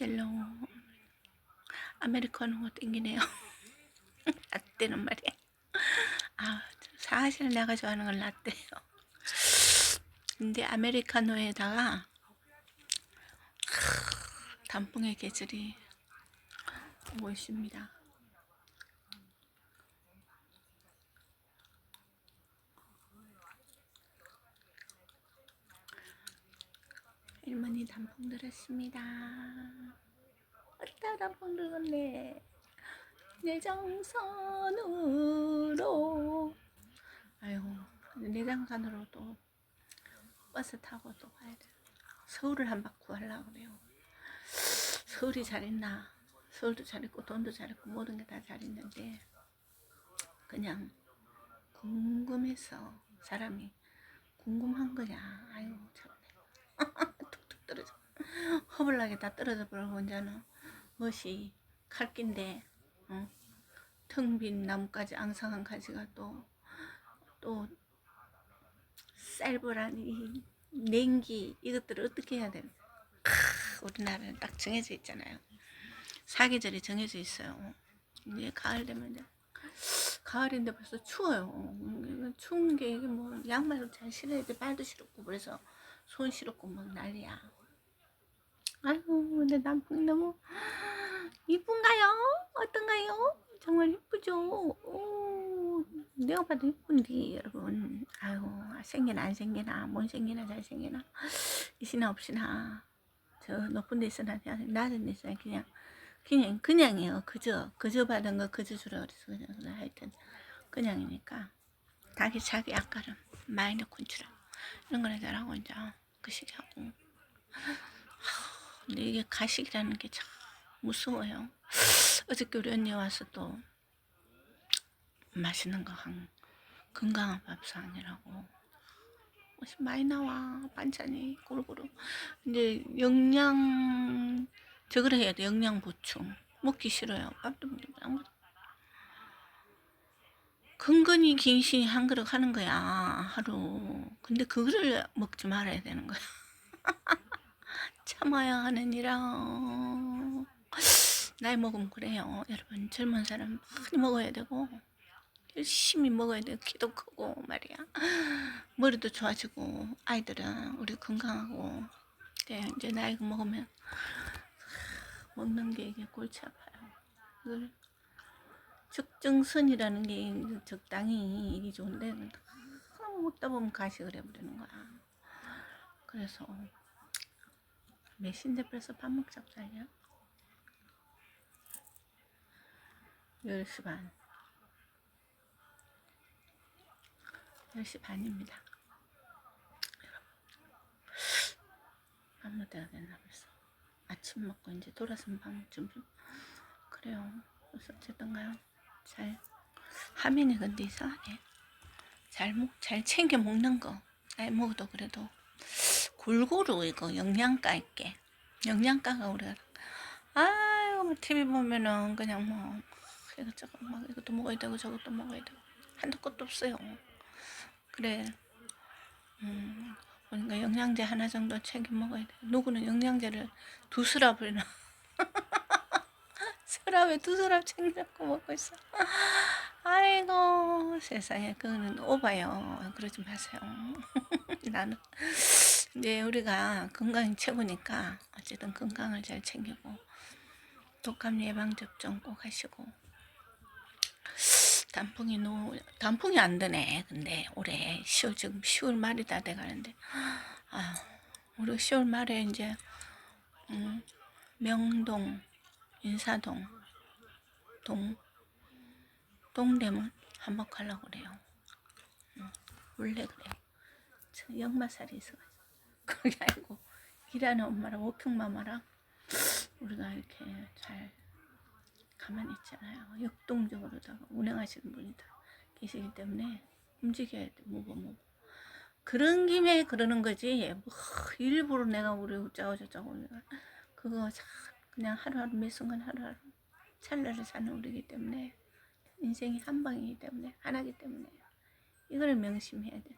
에스프레셀로 아메리카노 땡기네요. 라떼는 말이야. 아, 사실 내가 좋아하는 건 라떼예요. 근데 아메리카노에다가 단풍의 계절이 오고 있습니다. 할머니 단풍 들었습니다. 왔다 단풍 들었네. 내장산으로. 아유, 내장산으로 또 버스 타고 또 가야 돼. 서울을 한 바퀴 하려고 그래요. 서울이 잘했나? 서울도 잘했고 돈도 잘했고 모든 게 다 잘했는데 그냥 궁금해서 사람이 궁금한 거야. 아유 참네. 떨어져. 허블나게 다 떨어져 버리고 이제는 멋이 칼낀데 어? 텅빈 나무까지 앙상한 가지가 또 또 쌀벌한 이 냉기 이것들을 어떻게 해야 되나? 크, 우리나라는 딱 정해져 있잖아요. 사계절이 정해져 있어요. 이제 가을 되면 이제 가을인데 벌써 추워요. 음, 추운 게 이게 뭐 양말도 잘 신어야 돼. 발도 시렵고 그래서 손 시렵고 막 난리야. 아이고 근데 남편이 너무 이쁜가요? 어떤가요? 정말 이쁘죠? 오, 내가 봐도 이쁜데 여러분. 아유 생기나 안 생기나 못 생기나 잘 생기나. 있으나 없이나. 저 높은 데 있으나 낮은 데 있으나 그냥 그냥 그냥이에요. 그저 그저 받은 거 그저 주라 그래서 그냥 하여튼 그냥이니까. 닭이 자기 아까름 마이너 콘추라 이런 거나 잘하고 이제 그 시기하고 근데 이게 가식이라는 게 참 무서워요. 어저께 우리 언니 와서 또 맛있는 거 한 건강한 밥상이라고. 많이 나와 반찬이 고루고루. 이제 영양 저걸 해야 돼 영양 보충. 먹기 싫어요. 밥도 안 근근히 긴신이 한 그릇 하는 거야 하루. 근데 그거를 먹지 말아야 되는 거야 참아야 하느니라. 나이 먹으면 그래요. 여러분 젊은 사람 많이 먹어야 되고 열심히 먹어야 돼 키도 크고 말이야. 머리도 좋아지고 아이들은 우리 건강하고 네, 이제 나이가 먹으면 먹는 게 이게 골치 아파요. 이걸 적정선이라는 게 적당히 이게 좋은데 먹다 보면 가식을 해버리는 거야. 그래서 몇 시인데 벌써 밥 먹자고 자냐 10시 반 10시 반입니다. 밥 먹어야 되나 벌써. 아침 먹고 이제 돌아서면 밥 준비. 그래요. 어쨌든가요. 잘 화면이 근데 이상하네. 잘 먹, 잘 챙겨 먹는 거. 나이 먹어도 그래도 골고루 이거 영양가 있게. 영양가가 우리가 아유 뭐 TV 보면은 그냥 뭐 이것저것 막 이것도 먹어야 되고 저것도 먹어야 되고 한도 끝도 없어요. 그래. 음, 그러니까 영양제 하나 정도 챙겨 먹어야 돼. 누구는 영양제를 두 서랍을 서랍에 두 서랍 챙겨갖고 먹고 있어. 아이고 세상에 그거는 오바요. 그러지 마세요. 나는 이제 우리가 건강이 최고니까 어쨌든 건강을 잘 챙기고 독감 예방 접종 꼭 하시고 단풍이 너무 단풍이 안 드네. 근데 올해 10월 지금 10월 말이 다 돼가는데 아 우리 10월 말에 이제 음, 명동, 인사동, 동 동대문 한번 가려고 그래요. 음, 원래 그래요. 저 역마살이 있어가지고 그게 아니고 일하는 엄마랑 워킹마마랑 우리가 이렇게 잘 가만히 있잖아요. 역동적으로다가 운행하시는 분이 다 계시기 때문에 움직여야 돼. 뭐고 뭐. 그런 김에 그러는 거지. 뭐 일부러 내가 우리 어쩌고 저쩌고 내가 그거 참 그냥 하루하루 매 순간 하루하루 찰나를 사는 우리기 때문에 인생이 한 방이기 때문에 하나기 때문에 이거를 명심해야 돼.